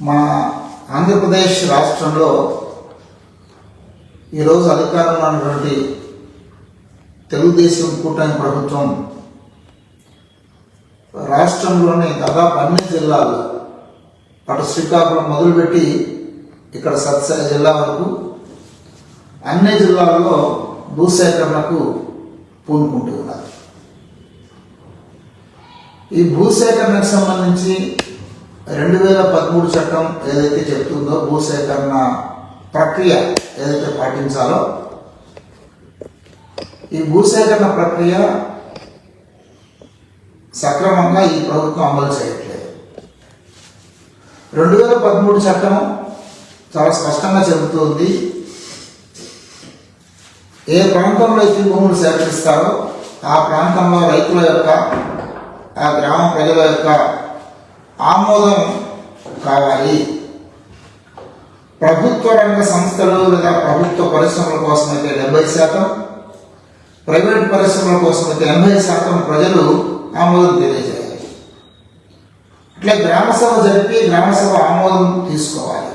మా ఆంధ్రప్రదేశ్ రాష్ట్రంలో ఈరోజు అధికారంలో ఉన్నటువంటి తెలుగుదేశం కూటమి ప్రభుత్వం రాష్ట్రంలోని దాదాపు అన్ని జిల్లాలు అటు శ్రీకాకుళం మొదలుపెట్టి ఇక్కడ సత్సాయి జిల్లా వరకు అన్ని జిల్లాల్లో భూసేకరణకు పూనుకుంటూ ఉన్నారు. ఈ భూసేకరణకు సంబంధించి రెండు వేల పదమూడు చట్టం ఏదైతే చెప్తుందో భూసేకరణ ప్రక్రియ ఏదైతే పాటించాలో ఈ భూసేకరణ ప్రక్రియ సక్రమంగా ఈ ప్రభుత్వం అమలు చేయట్లేదు. రెండు వేల పదమూడు చట్టం చాలా స్పష్టంగా చెబుతుంది ఏ ప్రాంతంలో అయితే భూములు సేకరిస్తారో ఆ ప్రాంతంలో రైతుల యొక్క ఆ గ్రామ ప్రజల యొక్క ఆమోదం కావాలి. ప్రభుత్వ రంగ సంస్థలు లేదా ప్రభుత్వ పరిశ్రమల కోసం అయితే డెబ్బై శాతం ప్రైవేట్ పరిశ్రమల కోసం అయితే ఎనభై శాతం ప్రజలు ఆమోదం తెలియజేయాలి. ఇట్లా గ్రామ సభ జరిపి గ్రామ సభ ఆమోదం తీసుకోవాలి.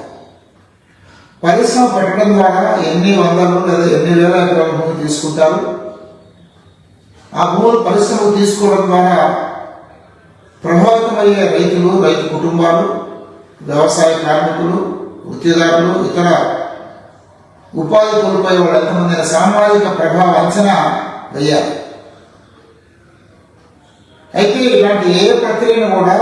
పరిశ్రమ పెట్టడం ద్వారా ఎన్ని వందలు లేదా ఎన్ని వేల ఎకరాల భూమి తీసుకుంటారు? ఆ భూములు పరిశ్రమలు తీసుకోవడం ద్వారా ప్రభావితమయ్యే రైతులు రైతు కుటుంబాలు వ్యవసాయ కార్మికులు వృత్తిదారులు ఇతర ఉపాధి కోల్పోయే వాళ్ళు ఎంతమంది సామాజిక ప్రభావ అంచనా వేయాలి. అయితే ఇలాంటి ఏ ప్రక్రియను కూడా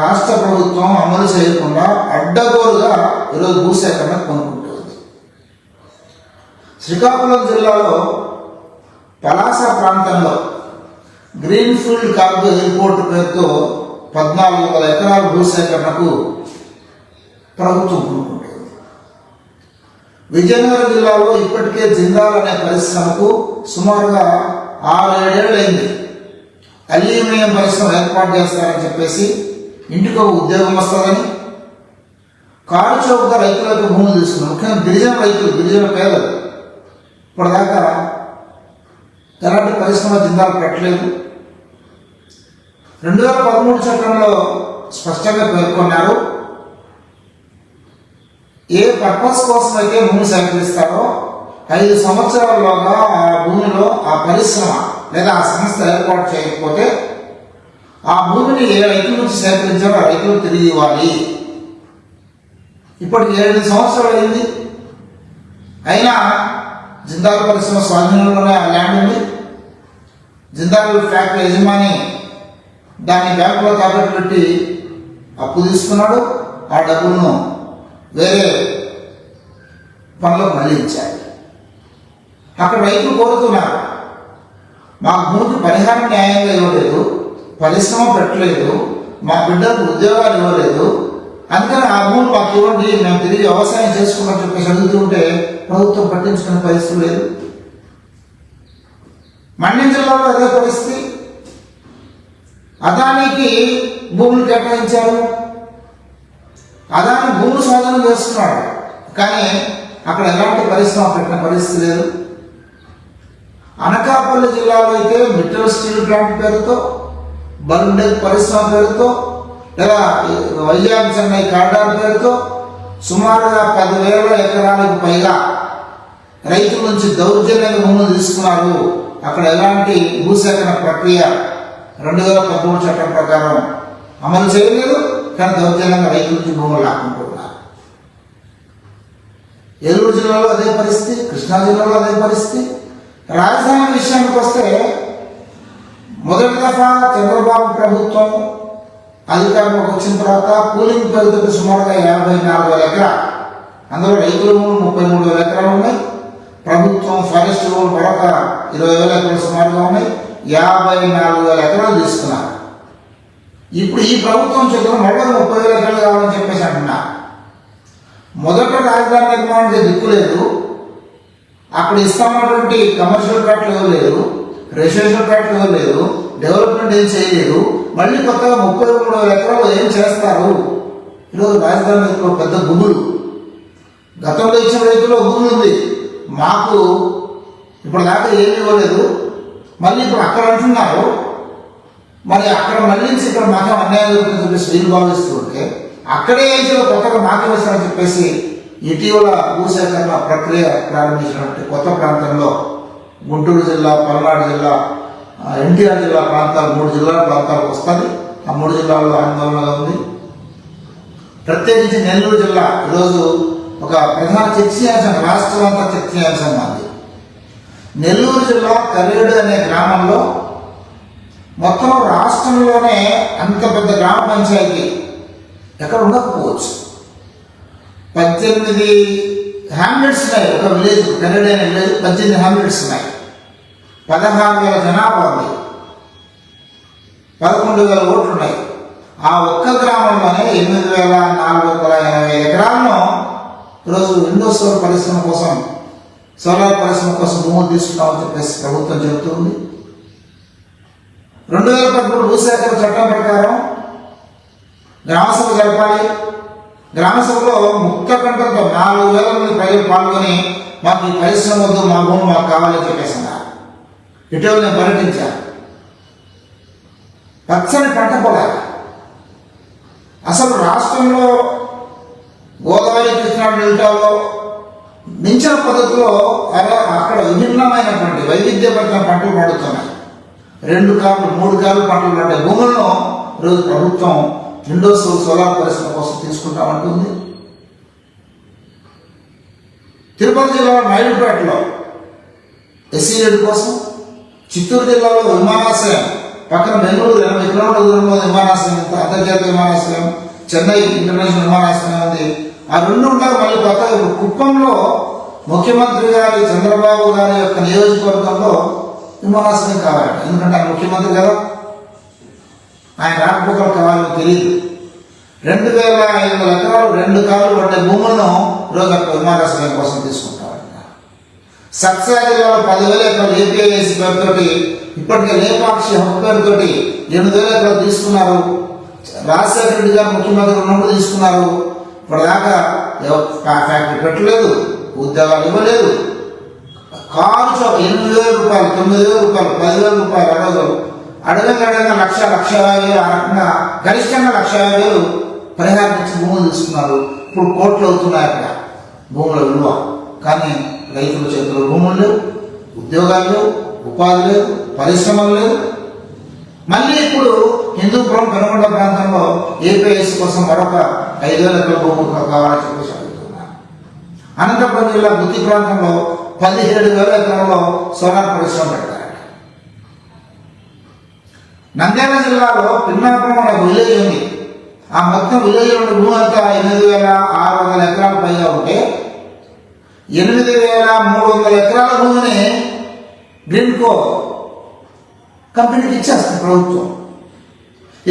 రాష్ట్ర ప్రభుత్వం అమలు చేయకుండా అడ్డగోలుగా ఈరోజు భూసేకరణ కొనుక్కుంటుంది శ్రీకాకుళం జిల్లాలో పలాస ప్రాంతంలో గ్రీన్ఫీల్డ్ కార్గో ఎయిర్పోర్ట్ పేరుతో పద్నాలుగు వందల ఎకరాల భూసేకరణకు ప్రభుత్వం కొనుక్కుంటుంది విజయనగరం జిల్లాలో ఇప్పటికే జిందాల్ అనే పరిశ్రమకు సుమారుగా ఆరేడేళ్ళైంది అల్యూమినియం పరిశ్రమ ఏర్పాటు చేస్తారని చెప్పేసి ఇంటికి ఒక ఉద్యోగం వస్తుందని కారు రైతులకు భూములు తీసుకున్నారు. ముఖ్యంగా గిరిజన రైతులు గిరిజన పేదలు. ఇప్పటిదాకా ఎలాంటి పరిశ్రమ జిందాలు పెట్టలేదు. రెండు వేల పదమూడు చట్టంలో స్పష్టంగా పేర్కొన్నారు. ఏ పర్పస్ కోసం అయితే భూమి సేకరిస్తారో ఐదు సంవత్సరాల్లోగా ఆ భూమిలో ఆ పరిశ్రమ లేదా ఆ సంస్థ ఏర్పాటు చేయకపోతే ఆ భూమిని ఏ రైతు నుంచి సేకరించారో ఆ రైతులు తిరిగి ఇవ్వాలి. ఇప్పటికి ఏడు సంవత్సరాలు అయింది? అయినా జిందాల్ పరిశ్రమ స్వాధీనంలోనే ఆ ల్యాండ్ ఉంది. జిందాల్ ఫ్యాక్టరీ యజమాని దాన్ని బ్యాంకులో తాకట్టు పెట్టి అప్పు తీసుకున్నాడు. ఆ డబ్బులను వేరే పనులకు ఇచ్చాడు. అక్కడ రైతులు కోరుతున్నారు మాకు భూమికి పరిహారం న్యాయంగా ఇవ్వలేదు పరిశ్రమ పెట్టలేదు మా బిడ్డలకు ఉద్యోగాలు ఇవ్వలేదు అందుకని ఆ భూమి మాకు ఇవ్వండి మేము తిరిగి వ్యవసాయం చేసుకున్నట్టు చెప్పేసి అడుగుతుంటే ప్రభుత్వం పట్టించుకునే పరిస్థితి లేదు. మన్యం జిల్లాలో అదే పరిస్థితి. అదానికి భూములు కేటాయించారు. అదాని భూములు సాధన చేస్తున్నాడు కానీ అక్కడ ఎలాంటి పరిశ్రమ పెట్టిన పరిస్థితి లేదు. అనకాపల్లి జిల్లాలో అయితే మిట్టల్ స్టీల్ ప్లాంట్ పేరుతో బరుండే పరిశ్రమ పేరుతో లేదా వైజాగ్ చెన్నై కారిడార్ పేరుతో సుమారుగా పదివేల ఎకరాలకు పైగా రైతుల నుంచి దౌర్జన్యంగా భూములు తీసుకున్నారు. అక్కడ ఎలాంటి భూసేకరణ ప్రక్రియ రెండు వేల పదమూడు చట్టం ప్రకారం అమలు చేయలేదు కానీ దౌర్జన్యంగా రైతుల నుంచి భూములు లాక్కుంటున్నారు. ఏలూరు జిల్లాలో అదే పరిస్థితి కృష్ణా జిల్లాలో అదే పరిస్థితి. రాజధాని విషయానికి వస్తే మొదటి దఫా చంద్రబాబు ప్రభుత్వం అధికారంలోకి వచ్చిన తర్వాత కూలింగ్ పేరుతో సుమారుగా యాభై నాలుగు వేల ఎకరా అందులో రైతుల ముప్పై మూడు వేల ఎకరాలు ఉన్నాయి. ప్రభుత్వం ఫారెస్ట్ భూములు మరొక ఇరవై వేల ఎకరాలు సుమారుగా ఉన్నాయి. యాభై నాలుగు వేల ఎకరాలు తీసుకున్నారు. ఇప్పుడు ఈ ప్రభుత్వం చూద్దాం మళ్ళీ ముప్పై వేల ఎకరాలు కావాలని చెప్పేసి అంటున్నా. మొదట రాజధాని నిర్మాణానికి దిక్కు లేదు. అక్కడ ఇస్తామన్నటువంటి కమర్షియల్ ప్లాట్లు ఇవ్వలేదు రెసిడెన్షియల్ ప్లాట్లు ఇవ్వలేదు డెవలప్మెంట్ ఏం చేయలేదు. మళ్ళీ కొత్తగా ముప్పై మూడు వేల ఎకరాలు ఏం చేస్తారు? ఈరోజు రాజధాని రైతులు పెద్ద గుబులు. గతంలో ఇచ్చిన రైతుల్లో భూమి ఉంది. మాకు ఇప్పుడు దాకా ఏమి ఇవ్వలేదు. మళ్ళీ ఇప్పుడు అక్కడ అంటున్నారు. మరి అక్కడ మళ్ళీ ఇక్కడ మాత్రం అన్యాయం జరుగుతుంది చెప్పేసి వీళ్ళు అక్కడే అయితే కొత్తగా మాకు వేస్తారని చెప్పేసి ఇటీవల భూసేకరణ ప్రక్రియ ప్రారంభించినటువంటి కొత్త ప్రాంతంలో గుంటూరు జిల్లా పల్నాడు జిల్లా ఎన్టీఆర్ జిల్లా ప్రాంతాలు మూడు జిల్లాల ప్రాంతాలకు వస్తుంది. ఆ మూడు జిల్లాల్లో ఆందోళనగా ఉంది? ప్రత్యేకించి నెల్లూరు జిల్లా ఈరోజు ఒక ప్రధాన చర్చనీయాంశం రాష్ట్రం అంతా చర్చనీయాంశం మాది. నెల్లూరు జిల్లా కరేడు అనే గ్రామంలో మొత్తం రాష్ట్రంలోనే అంత పెద్ద గ్రామ పంచాయతీ ఎక్కడ ఉండకపోవచ్చు. పద్దెనిమిది హ్యామ్లెట్స్ ఉన్నాయి. ఒక విలేజ్ కరేడు అనే విలేజ్ పద్దెనిమిది హ్యామ్లెట్స్ ఉన్నాయి. పదహారు వేల జనాభా ఉంది. పదకొండు వేల ఓట్లు ఉన్నాయి. ఆ ఒక్క గ్రామంలోనే ఎనిమిది వేల నాలుగు వందల ఎనభై ఎకరాలను ఈరోజు విండోస్ పరిశ్రమ కోసం సోలార్ పరిశ్రమ కోసం లోన్ తీసుకున్నామని చెప్పేసి ప్రభుత్వం చెబుతుంది. రెండు వేల పదమూడు భూసేకరణ చట్టం ప్రకారం గ్రామసభ జరపాలి. గ్రామసభలో ముక్త కంఠంతో నాలుగు వేల మంది ప్రజలు పాల్గొని మాకు ఈ పరిశ్రమ వద్దు మా భూమి మాకు కావాలని చెప్పేసి ఇటీవల నేను పర్యటించాను పచ్చని పంట పొలాలు. అసలు రాష్ట్రంలో గోదావరి కృష్ణా డెల్టాలో మించిన పద్ధతిలో అక్కడ విభిన్నమైనటువంటి వైవిధ్యపరిచిన పంటలు పండుతున్నాయి. రెండు కార్లు మూడు కార్లు పంటలు పండే భూములను ఈరోజు ప్రభుత్వం విండోస్ సోలార్ పరిశ్రమ కోసం తీసుకుంటామంటుంది తిరుపతి జిల్లా నాయుడుపేటలో ఎస్సీఎడ్ కోసం చిత్తూరు జిల్లాలో విమానాశ్రయం పక్కన బెంగళూరు ఎనభై కిలోమీటర్ల దూరంలో విమానాశ్రయం అంతర్జాతీయ విమానాశ్రయం చెన్నై ఇంటర్నేషనల్ విమానాశ్రయం ఉంది. ఆ రెండు ఉండాలి మళ్ళీ కొత్త. కుప్పంలో ముఖ్యమంత్రి గారి చంద్రబాబు గారి యొక్క నియోజకవర్గంలో విమానాశ్రయం కావాలి. ఎందుకంటే ఆయన ముఖ్యమంత్రి కదా. ఆయన రాకపోకలు కావాలని తెలియదు రెండు వేల ఐదు వందల ఎకరాలు రెండు కార్లు పడ్డే భూములను ఈరోజు అక్కడ విమానాశ్రయం కోసం తీసుకుంటారు. సత్సా పదివేల ఎకరాలు ఏపీఐఎస్ పేరుతోటి ఇప్పటికే లేపాక్షి హక్కు పేరుతోటి ఎనిమిది వేల ఎకరాలు తీసుకున్నారు. రాజశేఖర రెడ్డి గారు ముఖ్యమంత్రి ఉన్నప్పుడు తీసుకున్నారు. ఇప్పటిదాకా ఫ్యాక్టరీ పెట్టలేదు ఉద్యోగాలు ఇవ్వలేదు. కారు చౌక ఎనిమిది వేల రూపాయలు తొమ్మిది వేల రూపాయలు పదివేల రూపాయలు అడగదు. అడగంగా అడగంగా లక్ష లక్ష యాభై వేలు ఆ రకంగా గరిష్టంగా లక్ష యాభై వేలు పరిహారం ఇచ్చి భూములు తీసుకున్నారు. ఇప్పుడు కోట్లు అవుతున్నాయి అక్కడ భూముల విలువ. కానీ రైతుల చేతిలో భూములు లేవు ఉద్యోగాలు లేవు ఉపాధి లేదు పరిశ్రమలు లేవు. మళ్ళీ ఇప్పుడు హిందూపురం పెనుగొండ ప్రాంతంలో ఏపీఎస్ కోసం మరొక ఐదు వేల ఎకరాల భూములు కావాలని చెప్పేసి అనంతపురం జిల్లా గుత్తి ప్రాంతంలో పదిహేడు వేల ఎకరంలో సోలార్ పరిశ్రమ పెట్టారు. నంద్యాల జిల్లాలో పిన్నాపురం అనే విలేజ్ ఉంది. ఆ మొత్తం విలేజ్ ఉన్న భూమి అంతా ఎనిమిది వేల ఆరు వందల ఎకరాల పైగా ఉంటే ఎనిమిది వేల మూడు వందల ఎకరాల భూమిని గ్రీన్కో కంపెనీకి ఇచ్చేస్తుంది ప్రభుత్వం.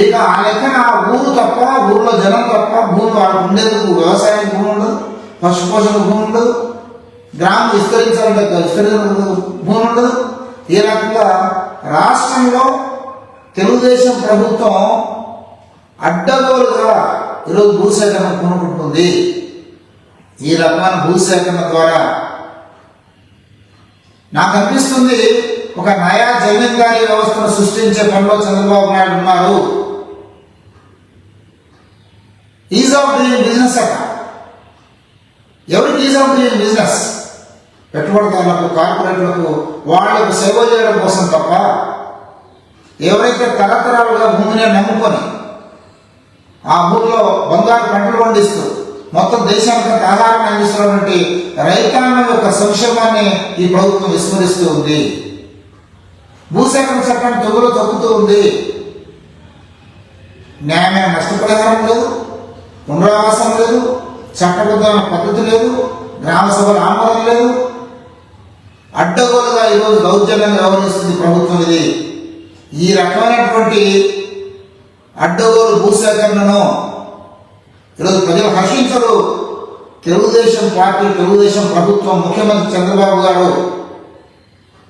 ఇక ఆ లెక్కన ఆ ఊరు తప్ప ఊర్లో జనం తప్ప భూమి వాళ్ళకు ఉండేందుకు వ్యవసాయం భూమి ఉండదు పశుపోషణ భూమి ఉండదు గ్రామం విస్తరించాలంటే విస్తరించిన భూమి ఉండదు. ఈ రకంగా రాష్ట్రంలో తెలుగుదేశం ప్రభుత్వం అడ్డగోలుగా ఈరోజు భూసేకరణ కొనుక్కుంటుంది. ఈ రకమైన భూసేకరణ ద్వారా నాకు అనిపిస్తుంది ఒక నయా జమీందారీ వ్యవస్థను సృష్టించే పనిలో చంద్రబాబు నాయుడు ఉన్నారు. ఈజ్ ఆఫ్ డూయింగ్ బిజినెస్ అట ఎవరికి ఈజ్ ఆఫ్ డూయింగ్ బిజినెస్ పెట్టుబడిదారులకు కార్పొరేట్లకు వాళ్ళకు సేవ చేయడం కోసం తప్ప ఎవరైతే తరతరాలుగా భూమిని నమ్ముకొని ఆ భూమిలో బంగారు పంటలు పండిస్తూ మొత్తం దేశానికి ఆధారం అందిస్తున్నటువంటి రైతాంగం యొక్క సంక్షేమాన్ని ఈ ప్రభుత్వం విస్మరిస్తూ ఉంది. భూసేకరణ చట్టం తొగులు తగ్గుతూ ఉంది. న్యాయమైన నష్టపరిహారం లేదు. పునరావాసం లేదు చట్టబద్ధమైన పద్ధతి లేదు గ్రామ సభల ఆమోదం లేదు. అడ్డగోలుగా ఈరోజు దౌర్జన్యంగా వ్యవహరిస్తుంది ప్రభుత్వం ఇది. ఈ రకమైనటువంటి అడ్డగోలు భూసేకరణను ఈరోజు ప్రజలు హర్షించరు. తెలుగుదేశం పార్టీ తెలుగుదేశం ప్రభుత్వం ముఖ్యమంత్రి చంద్రబాబు గారు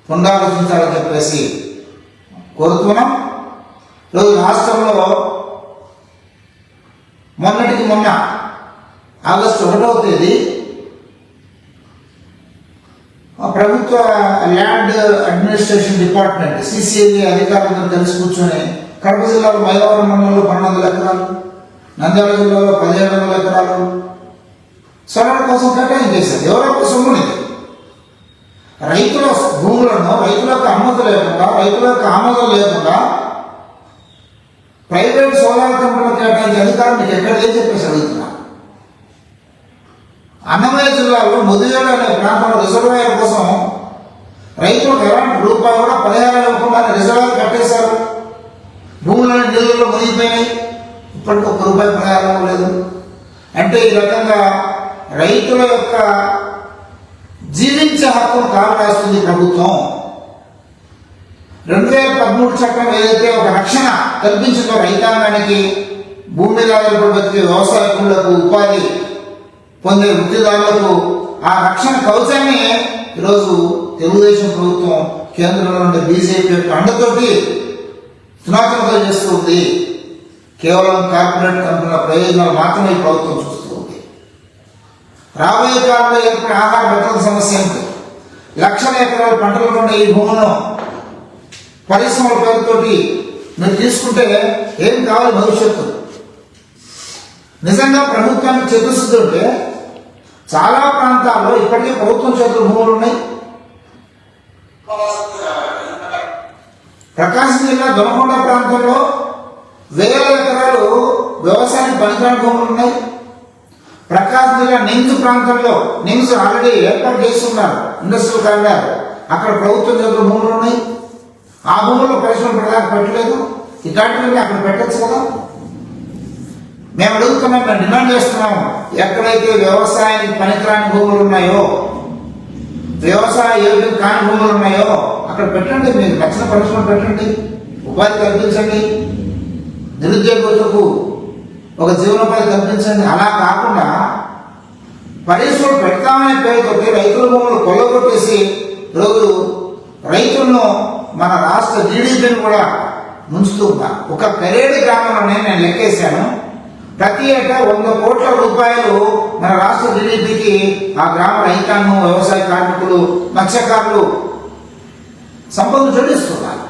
పునరాలోచించాలని చెప్పేసి కోరుతున్నాం. ఈరోజు రాష్ట్రంలో మొన్నటికి మొన్న ఆగస్టు ఒకటవ తేదీ ప్రభుత్వ ల్యాండ్ అడ్మినిస్ట్రేషన్ డిపార్ట్మెంట్ సిసిఎల్ఏ అధికారులతో కలిసి కూర్చొని కడప జిల్లాలో మైలవరం మండలంలో పన్నెండు వందల ఎకరాలు నంద్యాల జిల్లాలో పదిహేడు వందల ఎకరాలు సరళ కోసం కేటాయించేశారు ఎవరో సొమ్ముని రైతుల భూములను రైతులకు అనుమతి లేకుండా రైతులకు ఆమోదం లేకుండా ప్రైవేట్ సోలార్ కంపెనీ కేటాయించే అధికారం మీకు ఎక్కడ చెప్పేసి అడుగుతున్నా. అన్నమయ్య జిల్లాలో ముదివేడు అనే ప్రాంతంలో రిజర్వాయర్ కోసం రైతులకు ఎలాంటి రూపాయలు కూడా పరిహారం ఇవ్వకుండా రిజర్వాయర్ కట్టేశారు. భూములను నీళ్ళలో మునిగిపోయినాయి. ఇప్పటికీ ఒక్క రూపాయి పరిహారం లేదు. అంటే ఈ రకంగా రైతుల యొక్క జీవించే హక్కును కాపాడేస్తుంది ప్రభుత్వం. రెండు వేల పదమూడు చట్టం ఏదైతే ఒక రక్షణ కల్పించిందో రైతాంగానికి భూమి మీద ఆధారపడి బతికే వ్యవసాయకులకు ఉపాధి పొందే వృత్తిదారులకు ఆ రక్షణ కవచాన్ని ఈరోజు తెలుగుదేశం ప్రభుత్వం కేంద్రంలో ఉండే బీజేపీ యొక్క అండతోటి తునాతునకలు చేస్తుంది కేవలం కార్పొరేట్ కంపెనీల ప్రయోజనాలు మాత్రమే ప్రభుత్వం చూస్తుంది రాబోయే కాలంలో ఏర్పడే ఆహార భద్రత సమస్య లక్షల ఎకరాల పంటలు ఉండే ఈ భూములను పరిశ్రమల పేరుతోటి మీరు తీసుకుంటే ఏం కావాలి భవిష్యత్తు? నిజంగా ప్రభుత్వాన్ని చిత్తశుద్ధి చాలా ప్రాంతాల్లో ఇప్పటికే ప్రభుత్వం చేతుల భూములు ఉన్నాయి. ప్రకాశం జిల్లా దొనకొండ ప్రాంతంలో వేల ఎకరాలు వ్యవసాయానికి పనికిరాని భూములు ఉన్నాయి. ప్రకాశం జిల్లా నిమ్స్ ప్రాంతంలో నిమ్స్ ఆల్రెడీ ఏర్పాటు చేస్తున్నారు ఇండస్ట్రియల్ కారిడార్. అక్కడ ప్రభుత్వం చేతుల భూములు ఉన్నాయి. ఆ భూముల్లో పరిశ్రమ పెట్టడానికి పెట్టలేదు. ఇట్లాంటివన్నీ అక్కడ పెట్టచ్చు కదా. మేము అడుగుతున్నాం మేము డిమాండ్ చేస్తున్నాము ఎక్కడైతే వ్యవసాయానికి పనికిరాని భూములు ఉన్నాయో వ్యవసాయ యోగ్యం కాని భూములు ఉన్నాయో అక్కడ పెట్టండి. మీకు నచ్చిన పరిశ్రమ పెట్టండి. ఉపాధి కల్పించండి. నిరుద్యోగులకు ఒక జీవనోపాధి కల్పించండి. అలా కాకుండా పరిశ్రమ పెడతామనే పేరుతో రైతుల భూములు కొల్లగొట్టేసి రోజు రైతులను మన రాష్ట్ర జీడీపీని కూడా ముంచుతూ ఒక పెరేడ్ గ్రామంలోనే నేను లెక్కేశాను. ప్రతి ఏటా వంద కోట్ల రూపాయలు మన రాష్ట్ర జీడీపీకి ఆ గ్రామ రైతాంగం వ్యవసాయ కార్మికులు మత్స్యకారులు సంపద చెల్లిస్తున్నారు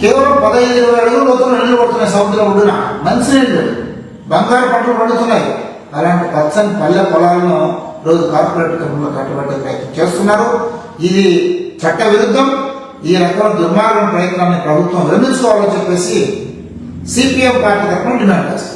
కేవలం పదహైదు ఇరవై అడుగుల లోతులు నీళ్ళు పడుతున్నాయి సముద్రం ఒడ్డున మంచినీళ్ళు బంగారు పంటలు పండుతున్నాయి. అలాంటి పచ్చని పల్లె పొలాలను రోజు కార్పొరేట్ కంపెనీలో కట్టబెట్టే ప్రయత్నం చేస్తున్నారు. ఇది చట్ట విరుద్ధం ఈ రకమైన దుర్మార్గం ప్రయత్నాన్ని ప్రభుత్వం విరమించుకోవాలని చెప్పేసి సిపిఎం పార్టీ తరఫున డిమాండ్ చేస్తారు.